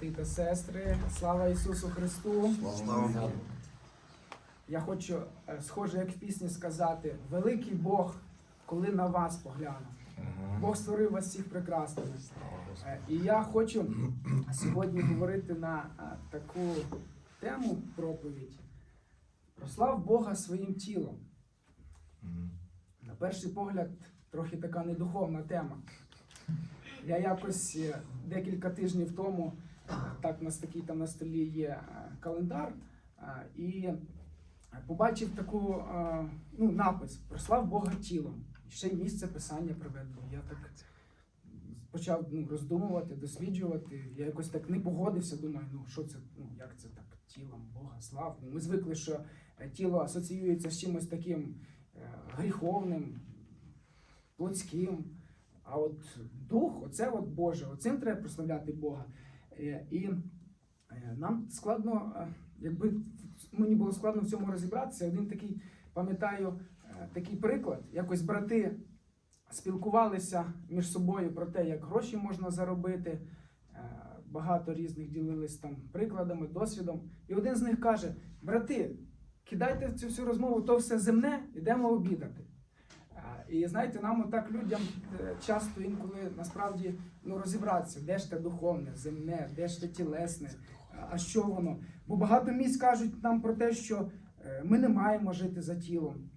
брати та сестри, слава Ісусу Христу! Слава Я хочу, е, схоже, як в пісні сказати, великий Бог, коли на вас поглянув. Бог створив вас всіх прекрасними. Е, І я хочу сьогодні говорити на е, таку тему проповідь. Прослав Бога своїм тілом. На перший погляд, трохи така недуховна тема. Я якось декілька тижнів тому, так, у нас такий там на столі є е, календар, е, і побачив таку е, ну, напис Прослав Бога тілом. Ще й місце писання приведено. Я так почав ну, роздумувати, досліджувати. Я якось так не погодився, думаю, ну що це, ну як це так, тілом Бога слав. Ну, Ми звикли, що тіло асоціюється з чимось таким гріховним, плотським. А от дух, оце от Боже, оцим треба прославляти Бога. Е, І е, нам складно, е, якби мені було складно в цьому розібратися. Один такий, пам'ятаю, такий приклад. Якось брати спілкувалися між собою про те, як гроші можна заробити. Багато різних ділились там прикладами, досвідом. І один з них каже: брати, кидайте цю всю розмову, то все земне, йдемо обідати. І знаєте, нам отак людям е, часто інколи насправді ну, розібратися, де ж те духовне, земне, де ж те тілесне, а- що воно. Бо багато місць кажуть нам про те, що е, ми не маємо жити за тілом.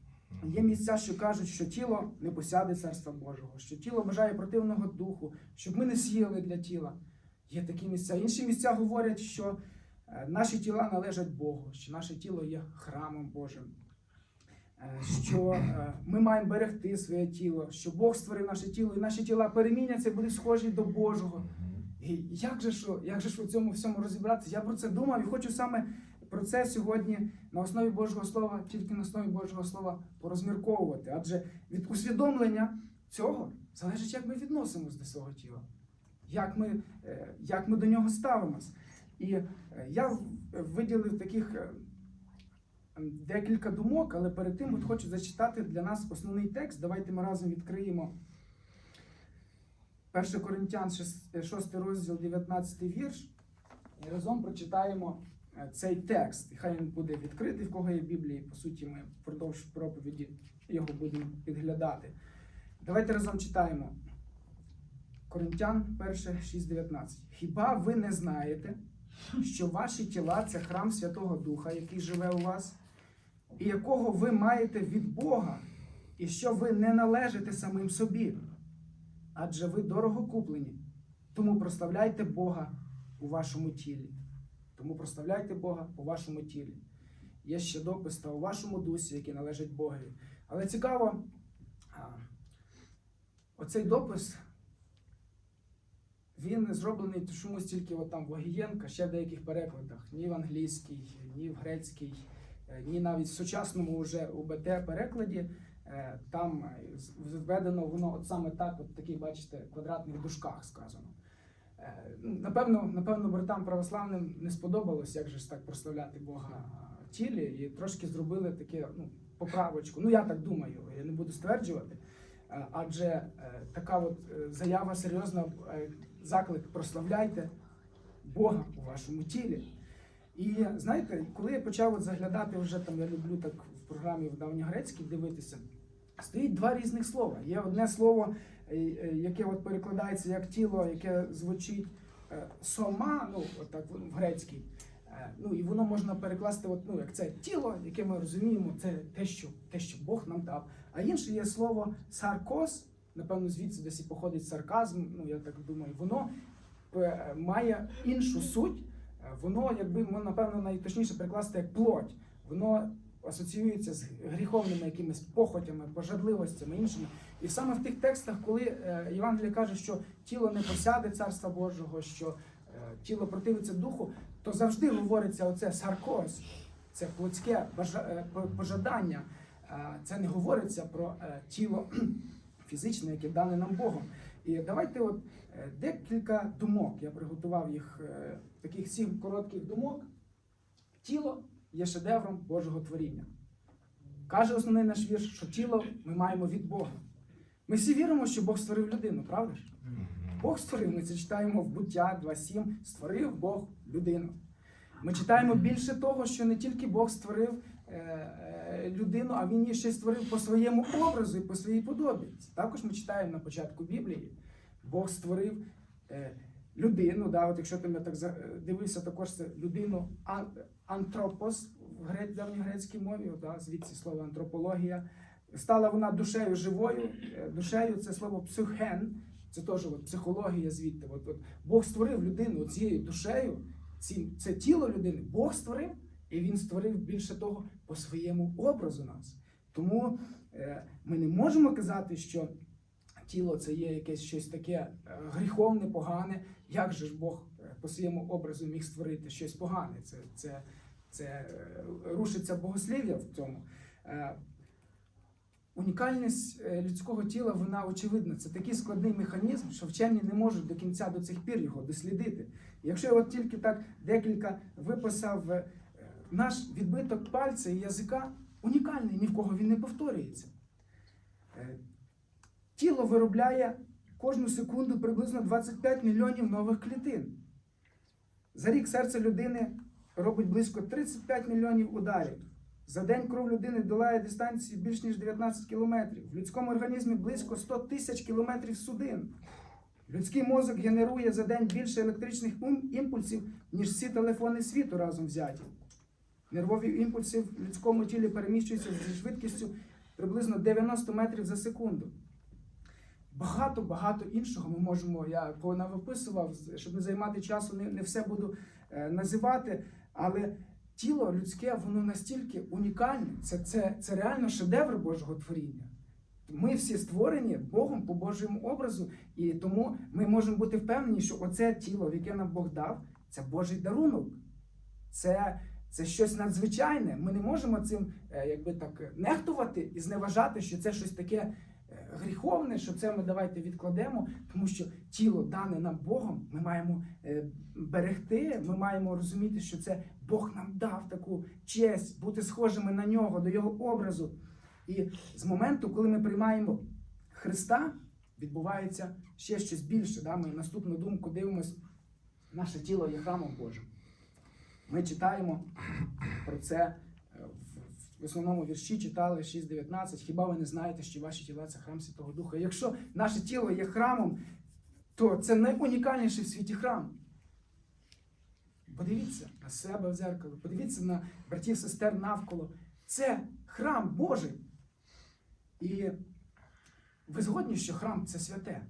Є місця, що кажуть, що тіло не посяде царства Божого, що тіло бажає противного духу, щоб ми не сіяли для тіла. Є такі місця. Інші місця говорять, що е, наші тіла належать Богу, що наше тіло є храмом Божим, що е, ми маємо берегти своє тіло, що Бог створив наше тіло, і наші тіла переміняться і будуть схожі до Божого. І як же що, як же ж у цьому всьому розібратися? Я про це думав і хочу саме про це сьогодні на основі Божого Слова, тільки на основі Божого Слова порозмірковувати. Адже від усвідомлення цього залежить, як ми відносимось до свого тіла, як ми, е, як ми до нього ставимось. І е, я виділив таких е, декілька думок, але перед тим от хочу зачитати для нас основний текст. Давайте ми разом відкриємо 1 Коринтян, 6 розділ, 19 вірш. І разом прочитаємо е, цей текст. І хай він буде відкритий, в кого є Біблії. По суті, ми впродовж проповіді його будемо підглядати. Давайте разом читаємо. Коринтян 1, 6,19. Хіба ви не знаєте, що ваші тіла це храм Святого Духа, який живе у вас, і якого ви маєте від Бога, і що ви не належите самим собі? Адже ви дорого куплені. Тому прославляйте Бога у вашому тілі. Тому прославляйте Бога у вашому тілі. Є ще допис та у вашому дусі, який належить Богові. Але цікаво, оцей допис, він зроблений чомусь тільки от там в Огієнка, ще в деяких перекладах. Ні в англійській, ні в грецькій, ні навіть в сучасному вже УБТ перекладі. е, Там е, введено воно от саме так, от такий, бачите, квадратних дужках сказано. Е, Напевно, напевно, братам православним не сподобалось, як же ж так прославляти Бога в тілі, і трошки зробили таке ну, поправочку. Ну, я так думаю, я не буду стверджувати. Е, Адже е, така от е, заява серйозна, е, заклик прославляйте Бога у вашому тілі. І знаєте, коли я почав от заглядати вже там, я люблю так в програмі в давньогрецькій дивитися, стоїть два різних слова. Є одне слово, е, е, яке от перекладається як тіло, яке звучить е, сома, ну отак в грецькій. Ну і воно можна перекласти, от, ну, як це тіло, яке ми розуміємо, це те, що, те, що Бог нам дав. А інше є слово саркос, напевно, звідси десь і походить сарказм, ну я так думаю, воно має іншу суть. Е, Воно, якби напевно, найточніше перекласти як плоть. Воно асоціюється з гріховними якимись похотями, пожадливостями, іншими. І саме в тих текстах, коли е, Євангеліє каже, що тіло не посяде царства Божого, що е, тіло противиться духу, то завжди говориться оце саркоз, це плотське пожадання. Це не говориться про тіло фізичне, яке дане нам Богом. І давайте от е, декілька думок. Я приготував їх е, таких сім коротких думок. Тіло є шедевром Божого творіння. Каже основний наш вірш, що тіло ми маємо від Бога. Ми всі віримо, що Бог створив людину, правда ж? Бог створив, ми це читаємо в буття 2.7, створив Бог людину. Ми читаємо більше того, що не тільки Бог створив людину, а Він її ще створив по своєму образу і по своїй подобі. Також ми читаємо на початку Біблії. Бог створив е, людину. Да, от якщо ти мене так е, дивився, також це людину антропос в гре- давньогрецькій мові, да, звідси слово антропологія. Стала вона душею живою. Е, Душею це слово психен, це теж от, психологія звідти. От, от, Бог створив людину цією душею, ці, це тіло людини. Бог створив, і він створив більше того по своєму образу нас. Тому е, ми не можемо казати, що тіло це є якесь щось таке е, гріховне, погане. Як же ж Бог е, по своєму образу міг створити щось погане? Це, це, це рушиться богослів'я в цьому. Унікальність людського тіла, вона очевидна. Це такий складний механізм, що вчені не можуть до кінця до цих пір його дослідити. Якщо я от тільки так декілька виписав наш відбиток пальця і язика, унікальний, ні в кого він не повторюється. Е, Тіло виробляє кожну секунду приблизно 25 мільйонів нових клітин. За рік серце людини робить близько 35 мільйонів ударів. За день кров людини долає дистанцію більш ніж 19 кілометрів. В людському організмі близько 100 тисяч кілометрів судин. Людський мозок генерує за день більше електричних імпульсів, ніж всі телефони світу разом взяті. Нервові імпульси в людському тілі переміщуються зі швидкістю приблизно 90 метрів за секунду. Багато-багато іншого ми можемо, я понавиписував, щоб не займати часу, не, все буду е, називати, але тіло людське, воно настільки унікальне, це, це, це реально шедевр Божого творіння. Ми всі створені Богом по Божому образу, і тому ми можемо бути впевнені, що оце тіло, яке нам Бог дав, це Божий дарунок. Це, це щось надзвичайне. Ми не можемо цим е, якби так нехтувати і зневажати, що це щось таке е, гріховне, що це ми давайте відкладемо, тому що тіло дане нам Богом, ми маємо е, берегти, ми маємо розуміти, що це Бог нам дав таку честь бути схожими на нього, до його образу. І з моменту, коли ми приймаємо Христа, відбувається ще щось більше. Да? Ми наступну думку дивимось, наше тіло є храмом Божим. Ми читаємо про це е, в- в основному вірші читали 6.19. Хіба ви не знаєте, що ваші тіла це храм Святого Духа? Якщо наше тіло є храмом, то це найунікальніший в світі храм. Подивіться на себе в зеркало, подивіться на братів, сестер навколо. Це храм Божий. І ви згодні, що храм це святе.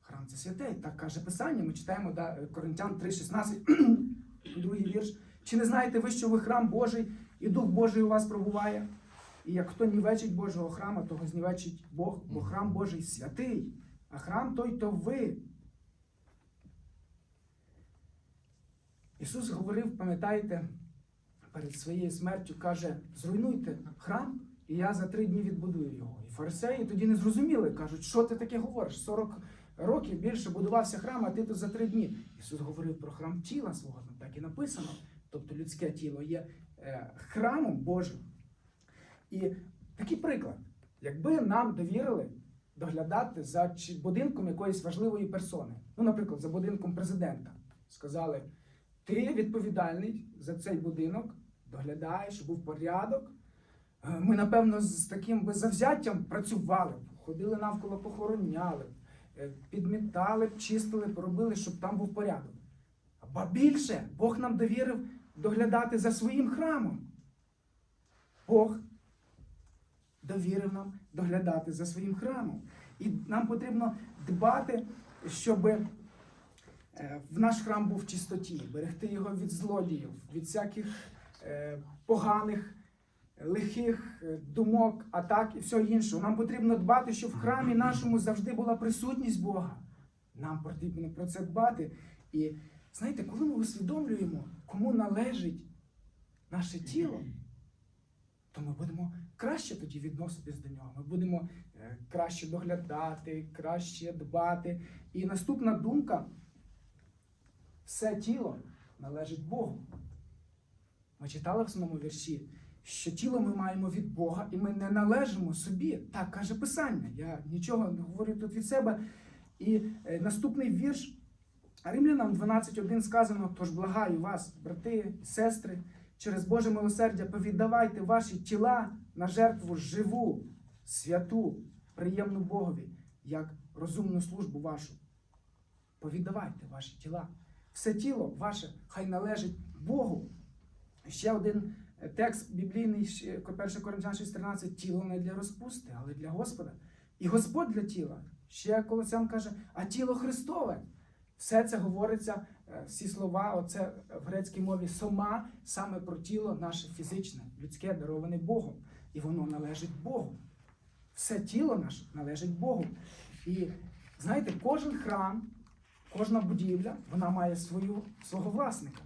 Храм це святе, так каже Писання. Ми читаємо да, Коринтян 3,16, другий вірш. Чи не знаєте ви, що ви храм Божий, і Дух Божий у вас пробуває? І як хто нівечить Божого храма, того знівечить Бог, бо храм Божий святий, а храм той то ви. Ісус говорив, пам'ятаєте, перед своєю смертю каже: зруйнуйте храм, і я за три дні відбудую його. І фарисеї тоді не зрозуміли, кажуть, що ти таке говориш? 40 років більше будувався храм, а ти тут за три дні. Ісус говорив про храм тіла свого, там так і написано. Тобто людське тіло є е, храмом Божим. І такий приклад, якби нам довірили доглядати за будинком якоїсь важливої персони, ну, наприклад, за будинком президента, сказали, ти відповідальний за цей будинок, доглядаєш, щоб був порядок. Е, Ми, напевно, з таким би завзяттям працювали ходили навколо, похороняли, підмітали, б, чистили, б, робили, щоб там був порядок. Ба більше, Бог нам довірив доглядати за своїм храмом. Бог довірив нам доглядати за своїм храмом. І нам потрібно дбати, щоб е, в наш храм був в чистоті, берегти його від злодіїв, від всяких е, поганих, лихих е, думок, атак і всього іншого. Нам потрібно дбати, щоб в храмі нашому завжди була присутність Бога. Нам потрібно про це дбати. І знаєте, коли ми усвідомлюємо, кому належить наше тіло, то ми будемо краще тоді відноситись до нього. Ми будемо е, краще доглядати, краще дбати. І наступна думка: все тіло належить Богу. Ми читали в самому вірші, що тіло ми маємо від Бога, і ми не належимо собі. Так каже Писання. Я нічого не говорю тут від себе. І е, наступний вірш Римлянам 12.1 сказано: тож благаю вас, брати і сестри, через Боже милосердя повіддавайте ваші тіла на жертву живу, святу, приємну Богові, як розумну службу вашу. Повіддавайте ваші тіла. Все тіло ваше хай належить Богу. Ще один текст біблійний, ще 1 Коринтян 6.13, тіло не для розпусти, але для Господа. І Господь для тіла. Ще Колосян каже, а тіло Христове. Все це говориться, е, всі слова, оце в грецькій мові сома, саме про тіло наше фізичне, людське, дароване Богом. І воно належить Богу. Все тіло наше належить Богу. І знаєте, кожен храм, кожна будівля, вона має свою, свого власника.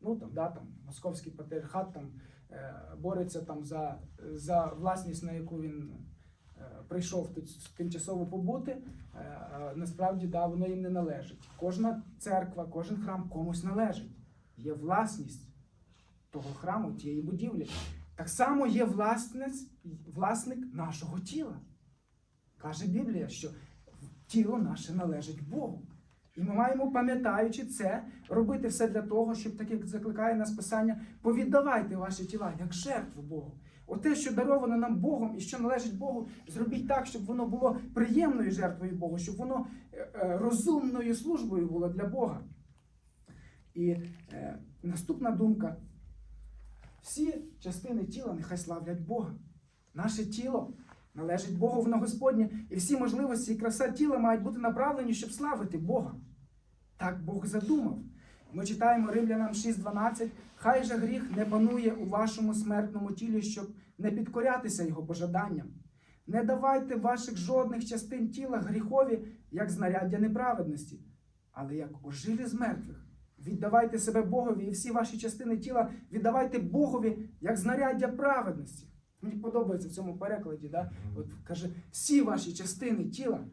Ну там, да, там московський патріархат там е, бореться там за, за власність, на яку він е, прийшов тут тимчасово побути. Е, насправді, да, воно їм не належить. Кожна церква, кожен храм комусь належить. Є власність того храму, тієї будівлі. Так само є власниць, власник нашого тіла. Каже Біблія, що тіло наше належить Богу. І ми маємо, пам'ятаючи це, робити все для того, щоб, так як закликає нас Писання, повіддавайте ваші тіла як жертву Богу. Оте, що даровано нам Богом і що належить Богу, зробіть так, щоб воно було приємною жертвою Богу, щоб воно е, е, розумною службою було для Бога. І е, наступна думка: всі частини тіла нехай славлять Бога. Наше тіло належить Богу, воно Господнє, і всі можливості і краса тіла мають бути направлені, щоб славити Бога. Так Бог задумав. Ми читаємо Римлянам 6.12. Хай же гріх не панує у вашому смертному тілі, щоб не підкорятися його пожаданням. Не давайте ваших жодних частин тіла гріхові, як знаряддя неправедності, але як ожилі з мертвих. Віддавайте себе Богові і всі ваші частини тіла віддавайте Богові як знаряддя праведності. Мені подобається в цьому перекладі, да? От каже, всі ваші частини тіла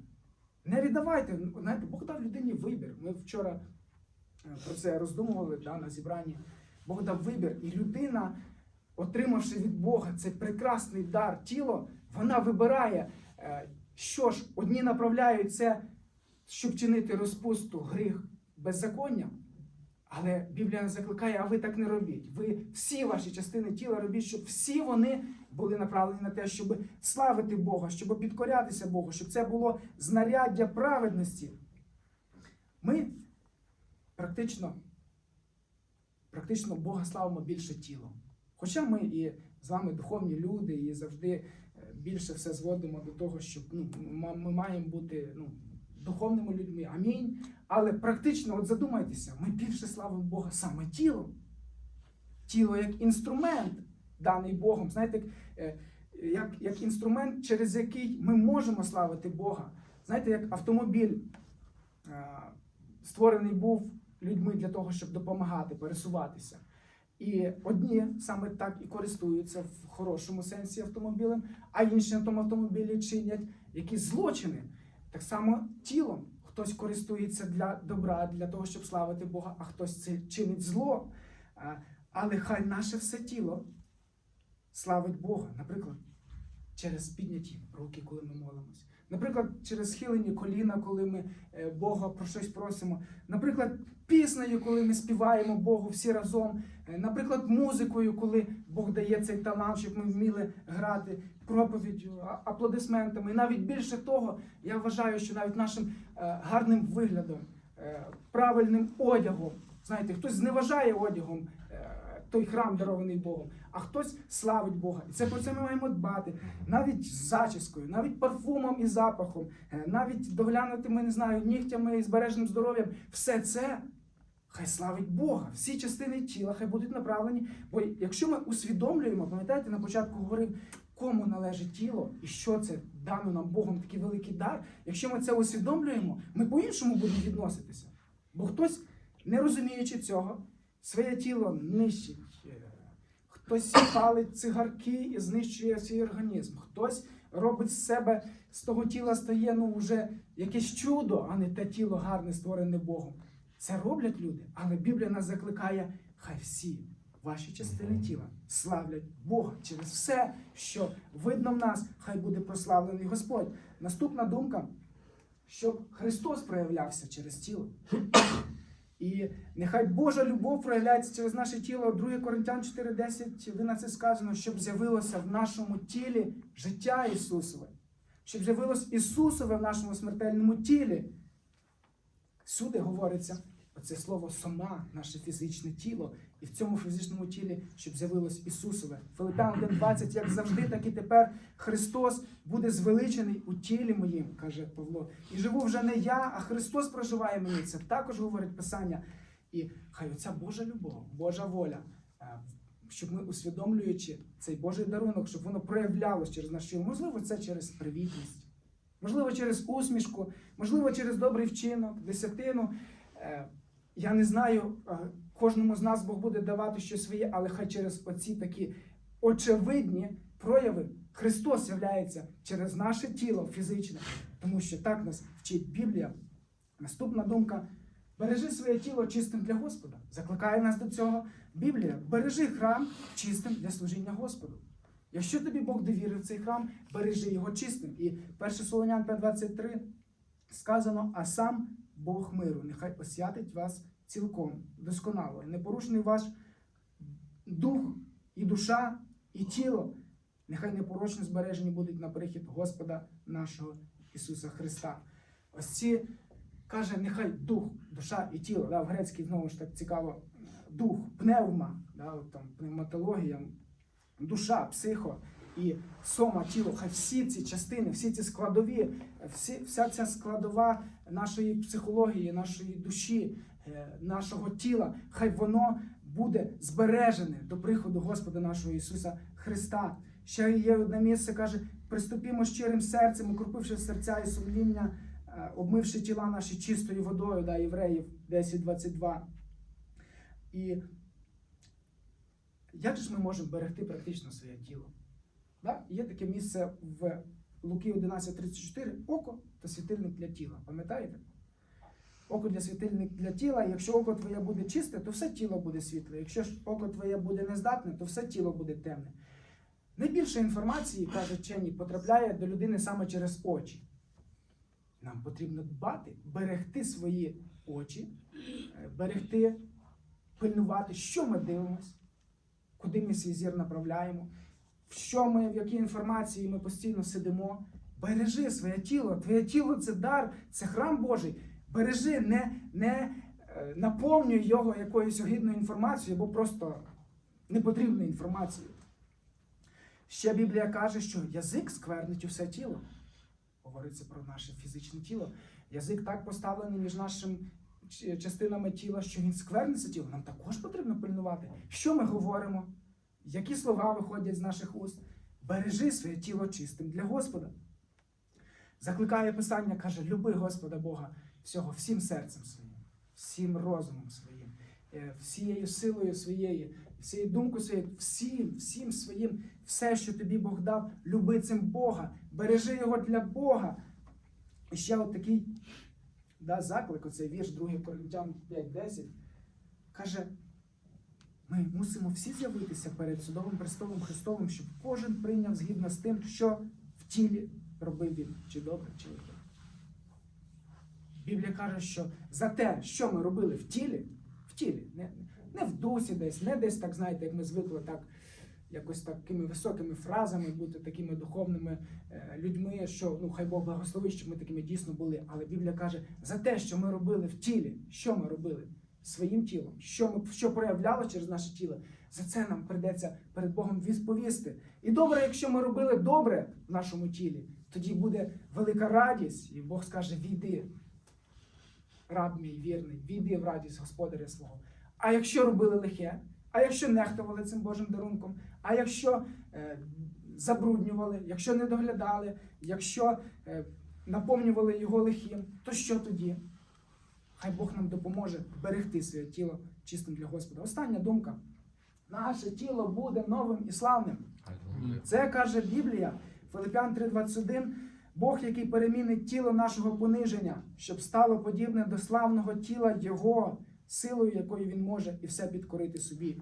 не віддавайте. Ну, Знаєте, Бог дав людині вибір. Ми вчора е, про це роздумували да, на зібранні. Бог дав вибір, і людина, отримавши від Бога цей прекрасний дар тіло, вона вибирає, е, що ж, одні направляють це, щоб чинити розпусту, гріх, беззаконня. Але Біблія нас закликає, а ви так не робіть. Ви всі ваші частини тіла робіть, щоб всі вони були направлені на те, щоб славити Бога, щоб підкорятися Богу, щоб це було знаряддя праведності. Ми практично, практично Бога славимо більше тілом. Хоча ми і з вами духовні люди, і завжди е, більше все зводимо до того, що ну, ми маємо бути ну, духовними людьми. Амінь. Але практично, от задумайтеся, ми більше славимо Бога саме тілом. Тіло як інструмент, даний Богом. Знаєте, як, е, як, як інструмент, через який ми можемо славити Бога. Знаєте, як автомобіль е, створений був людьми для того, щоб допомагати, пересуватися. І одні саме так і користуються в хорошому сенсі автомобілем, а інші на тому автомобілі чинять якісь злочини. Так само тілом. Хтось користується для добра, для того, щоб славити Бога, а хтось це чинить зло. Але хай наше все тіло славить Бога, наприклад, через підняті руки, коли ми молимось. Наприклад, через схилені коліна, коли ми е, Бога про щось просимо. Наприклад, піснею, коли ми співаємо Богу всі разом. Е, Наприклад, музикою, коли Бог дає цей талант, щоб ми вміли грати проповіддю, аплодисментами. І навіть більше того, я вважаю, що навіть нашим е, гарним виглядом, е, правильним одягом. Знаєте, хтось зневажає одягом е, той храм, дарований Богом, а хтось славить Бога. І це про це ми маємо дбати. Навіть з зачіскою, навіть парфумом і запахом, е, навіть доглянути, ми не знаю, нігтями і збереженим здоров'ям. Все це хай славить Бога. Всі частини тіла хай будуть направлені. Бо якщо ми усвідомлюємо, пам'ятаєте, на початку говорив, кому належить тіло і що це дано нам Богом такий великий дар. Якщо ми це усвідомлюємо, ми по-іншому будемо відноситися. Бо хтось, не розуміючи цього, своє тіло нищить. е, Хтось палить цигарки і знищує свій організм. Хтось робить з себе з того тіла стає ну вже якесь чудо, а не те тіло гарне, створене Богом. Це роблять люди, але Біблія нас закликає, хай всі ваші частини тіла славлять Бога через все, що видно в нас, хай буде прославлений Господь. Наступна думка щоб Христос проявлявся через тіло. І нехай Божа любов проявляється через наше тіло. 2 Коринтян 4:10, ви на це сказано, щоб з'явилося в нашому тілі життя Ісусове, щоб з'явилось Ісусове в нашому смертельному тілі. Всюди говориться оце слово сома, наше фізичне тіло, і в цьому фізичному тілі, щоб з'явилось Ісусове. Филиппян 1.20, як завжди, так і тепер Христос буде звеличений у тілі моїм, каже Павло. І живу вже не я, а Христос проживає мені. Це також говорить Писання. І хай оця Божа любов, Божа воля, е, щоб ми усвідомлюючи цей Божий дарунок, щоб воно проявлялось через наш тіло. Можливо, це через привітність, можливо, через усмішку, можливо, через добрий вчинок, десятину. Я не знаю, е, кожному з нас Бог буде давати щось своє, але хай через оці такі очевидні прояви Христос являється через наше тіло фізичне, тому що так нас вчить Біблія. Наступна думка. Бережи своє тіло чистим для Господа. Закликає нас до цього Біблія. Бережи храм чистим для служіння Господу. Якщо тобі Бог довірив цей храм, бережи його чистим. І 1 Солонян 5.23 сказано, а сам Бог миру, нехай освятить вас цілком, досконало, непорушний ваш дух і душа, і тіло, нехай непорочно збережені будуть на прихід Господа нашого Ісуса Христа. Ось ці каже, нехай дух, душа і тіло. Да, в грецькій знову ж так цікаво, дух, пневма, да, там, пневматологія, душа, психо і сома, тіло, хай всі ці частини, всі ці складові, всі, вся ця складова нашої психології, нашої душі, е, нашого тіла, хай воно буде збережене до приходу Господа нашого Ісуса Христа. Ще є одне місце, каже, приступімо щирим серцем, укропивши серця і сумління, е, обмивши тіла наші чистою водою, да, євреїв 10.22. І як ж ми можемо берегти практично своє тіло? Да? Є таке місце в Луки 11.34 око та світильник для тіла. Пам'ятаєте? Око для світильник для тіла. Якщо око твоє буде чисте, то все тіло буде світле. Якщо ж око твоє буде нездатне, то все тіло буде темне. Найбільше інформації, каже вчені, потрапляє до людини саме через очі. Нам потрібно дбати, берегти свої очі, е, берегти, пильнувати, що ми дивимося, куди ми свій зір направляємо, в що ми, в якій інформації ми постійно сидимо. Бережи своє тіло. Твоє тіло це дар, це храм Божий. Бережи, не, не е, наповнюй його якоюсь огидною інформацією або просто непотрібною інформацією. Ще Біблія каже, що язик сквернить усе тіло. Говориться про наше фізичне тіло. Язик так поставлений між нашими частинами тіла, що він скверниться тіло. Нам також потрібно пильнувати, що ми говоримо, які слова виходять з наших уст. Бережи своє тіло чистим для Господа. Закликає Писання, каже: люби Господа Бога всього, всім серцем своїм, всім розумом своїм, е, всією силою своєю, всією думкою своєю, всім, всім своїм, все, що тобі Бог дав, люби цим Бога, бережи його для Бога. І ще от такий да, заклик, оцей вірш 2 Коринтян 5.10, каже, ми мусимо всі з'явитися перед судовим престолом Христовим, щоб кожен прийняв згідно з тим, що в тілі робив він, чи добре, чи лихо. Біблія каже, що за те, що ми робили в тілі, в тілі, не, не в дусі десь, не десь так, знаєте, як ми звикли так, якось такими високими фразами бути такими духовними е, людьми, що ну хай Бог благословить, щоб ми такими дійсно були. Але Біблія каже, за те, що ми робили в тілі, що ми робили своїм тілом, що ми що проявляло через наше тіло, за це нам прийдеться перед Богом відповісти. І добре, якщо ми робили добре в нашому тілі, тоді буде велика радість, і Бог скаже: війди, раб мій вірний, війди в радість господаря свого. А якщо робили лихе, а якщо нехтували цим Божим дарунком, а якщо е, забруднювали, якщо не доглядали, якщо е, наповнювали його лихим, то що тоді? Хай Бог нам допоможе берегти своє тіло чистим для Господа. Остання думка. Наше тіло буде новим і славним. Це каже Біблія, Филипян 3:21, Бог, який перемінить тіло нашого пониження, щоб стало подібне до славного тіла Його, силою, якою він може і все підкорити собі.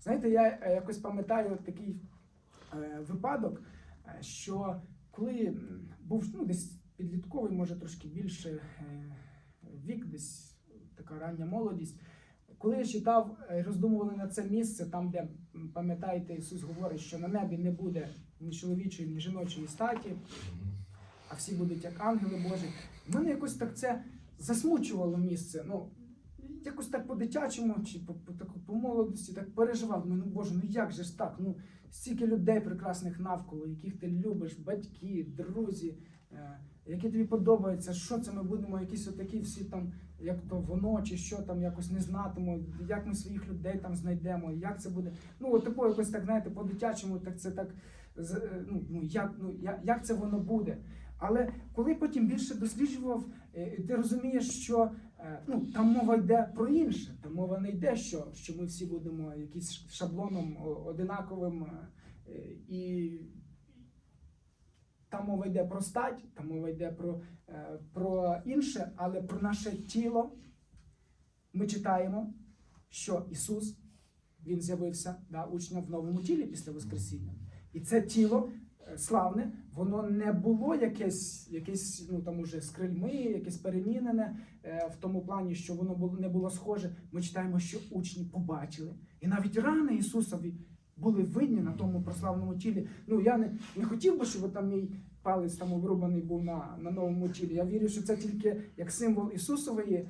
Знаєте, я е, якось пам'ятаю такий е, випадок, е, що коли був ну, десь підлітковий, може трошки більше е, вік, десь така рання молодість. Коли я читав, е, роздумували на це місце, там, де пам'ятаєте, Ісус говорить, що на небі не буде ні чоловічої, ні жіночої статі, а всі будуть як ангели Божі. Мене якось так це засмучувало місце. Ну, якось так по-дитячому чи по, молодості так переживав. Думаю, ну Боже, ну як же ж так? Ну, стільки людей прекрасних навколо, яких ти любиш, батьки, друзі, е, які тобі подобаються, що це ми будемо, якісь отакі всі там, як то воно, чи що там якось не знатимемо, як ми своїх людей там знайдемо, як це буде. Ну, от такого якось так, знаєте, по-дитячому, так це так е, ну, ну, як, ну, як, як це воно буде. Але коли потім більше досліджував, е, ти розумієш, що е, ну, там мова йде про інше. Там мова не йде, що, що ми всі будемо якийсь шаблоном одинаковим. І там мова йде про стать, там мова йде про, е, про інше, але про наше тіло ми читаємо, що Ісус Він з'явився да, учням в новому тілі після Воскресіння. І це тіло е, славне, воно не було якесь, якесь ну там уже з крильми, якесь перемінене е, в тому плані, що воно було не було схоже. Ми читаємо, що учні побачили, і навіть рани Ісусові були видні на тому прославному тілі. Ну я не, не хотів би, щоб там мій палець там обрубаний був на, на новому тілі. Я вірю, що це тільки як символ Ісусової. е,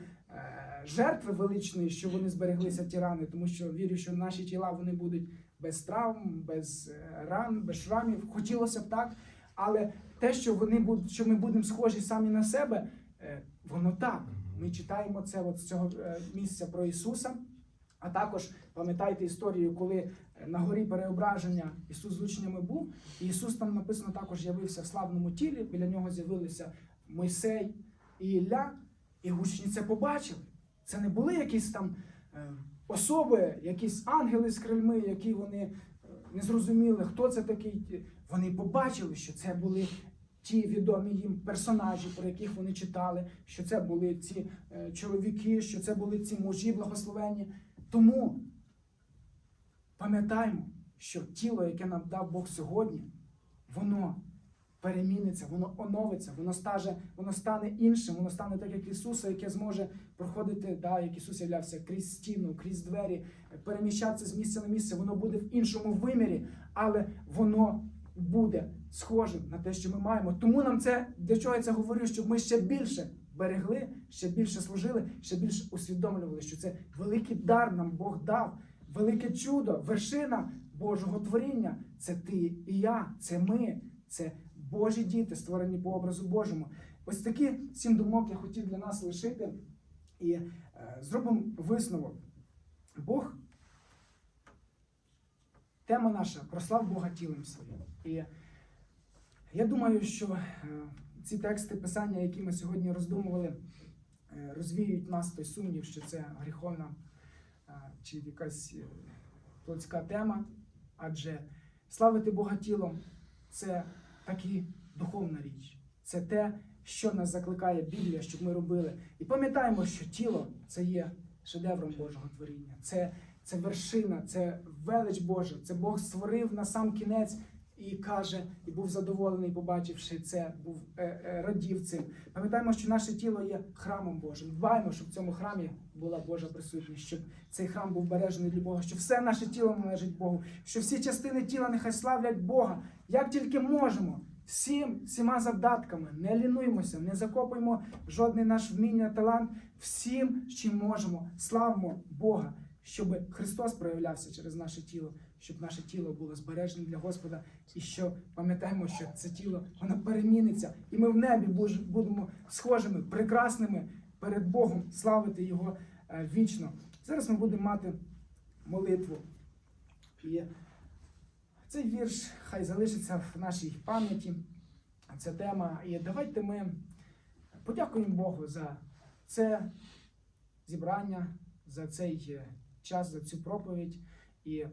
Жертви величної, що вони збереглися ті рани, тому що вірю, що наші тіла вони будуть без травм, без е, ран, без шрамів. Хотілося б так, але те, що вони будуть, що ми будемо схожі самі на себе, е, воно так. Ми читаємо це от з цього е, місця про Ісуса. А також пам'ятаєте історію, коли на горі переображення Ісус з учнями був, і Ісус там написано також явився в славному тілі. Біля нього з'явилися Мойсей і Ілля, і учні це побачили. Це не були якісь там е, особи, якісь ангели з крильми, які вони е, не зрозуміли, хто це такий. Вони побачили, що це були ті відомі їм персонажі, про яких вони читали, що це були ці е, чоловіки, що це були ці мужі благословенні. Тому пам'ятаємо, що тіло, яке нам дав Бог сьогодні, воно переміниться, воно оновиться, воно стаже, воно стане іншим, воно стане так, як Ісуса, яке зможе проходити, да, як Ісус являвся крізь стіну, крізь двері, переміщатися з місця на місце, воно буде в іншому вимірі, але воно буде схожим на те, що ми маємо. Тому нам це для чого я це говорю, щоб ми ще більше берегли, ще більше служили, ще більше усвідомлювали, що це великий дар нам Бог дав, велике чудо, вершина Божого творіння. Це ти і я, це ми, це Божі діти, створені по образу Божому. Ось такі сім думок я хотів для нас лишити. І е, зробимо висновок. Бог, тема наша прослав Бога тілом своїм. І я думаю, що е, ці тексти писання, які ми сьогодні роздумували, е, розвіють нас той сумнів, що це гріховна чи якась е, плотська тема. Адже славити Бога тілом це таки духовна річ. Це те, що нас закликає Біблія, щоб ми робили. І пам'ятаємо, що тіло це є шедевром Божого творіння. Це, це вершина, це велич Божа. Це Бог створив на сам кінець і каже, і був задоволений, побачивши це, був е, е, радів цим. Пам'ятаємо, що наше тіло є храмом Божим. Дбаємо, щоб в цьому храмі була Божа присутність, щоб цей храм був бережений для Бога, що все наше тіло належить Богу, що всі частини тіла нехай славлять Бога, як тільки можемо. Всім, всіма задатками, не лінуємося, не закопуємо жодний наш вміння, талант, всім, чим можемо, славимо Бога, щоб Христос проявлявся через наше тіло, щоб наше тіло було збережене для Господа, і що пам'ятаємо, що це тіло воно переміниться, і ми в небі будемо схожими, прекрасними перед Богом, славити Його е, вічно. Зараз ми будемо мати молитву. І цей вірш хай залишиться в нашій пам'яті. Ця тема. І давайте ми подякуємо Богу за це зібрання, за цей е, час, за цю проповідь. І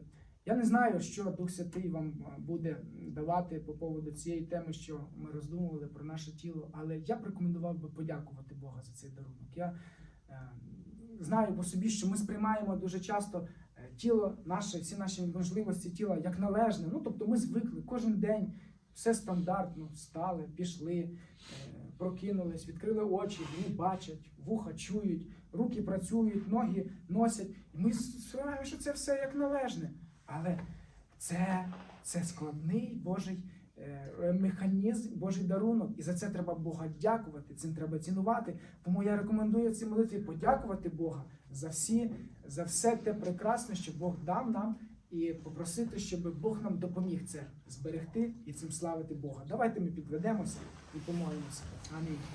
я не знаю, що Дух Святий вам е, буде давати по поводу цієї теми, що ми роздумували про наше тіло, але я б рекомендував би подякувати Бога за цей дарунок. Я е, знаю по собі, що ми сприймаємо дуже часто е, тіло наше, всі наші можливості тіла як належне. Ну тобто ми звикли кожен день, все стандартно, встали, пішли, е, прокинулись, відкрили очі, вони бачать, вуха чують, руки працюють, ноги носять. І ми сприймаємо, що це все як належне. Але це, це складний Божий е, механізм, Божий дарунок. І за це треба Бога дякувати, цим треба цінувати. Тому я рекомендую в цій молитві подякувати Бога за всі, за все те прекрасне, що Бог дав нам, і попросити, щоб Бог нам допоміг це зберегти і цим славити Бога. Давайте ми підведемося і помолимося. Амінь.